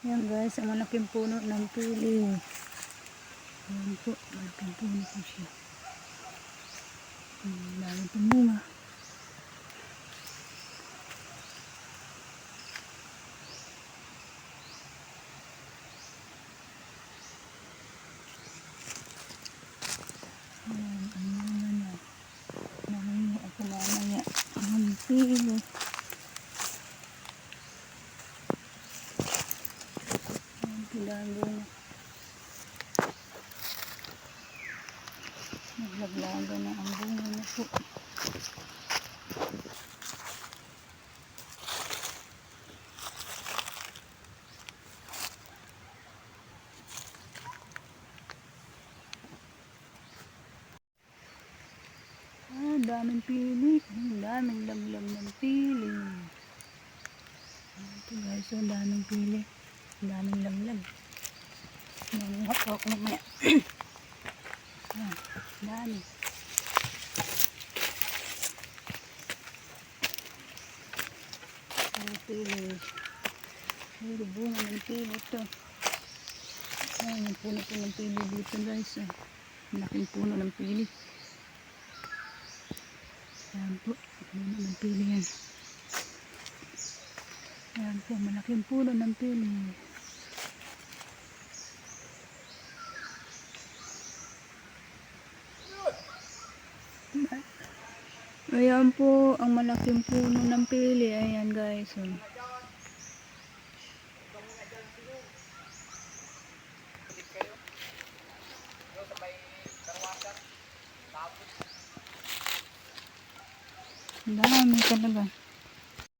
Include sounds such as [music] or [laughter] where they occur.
Yan guys, ang malaking puno ng pili. Yan po, malaking puno po siya. Ang dami pong bunga. Ayan, ang bunga niya. Nahingi ako mamaya. Ang pili. Ang pindahan bunga. Naglaglaga na ang bunga na po. Ah, daming pili. Ang daming lamlam ng pili. Ito guys, ang daming pili. Ang daming lamlam. Nanguha ko ako mamaya. [clears throat] ah, dami. Ang pili. Pili, bunga ng pili ito. Ayan, yung puno po ng pili dito guys. Ah. Malaking puno ng pili. Ayan po, puno ng pili yan. Ayan po, malaking puno ng pili. Ayan po, ang malaking puno ng pili. Ayan guys. Oh. Ang dami talaga.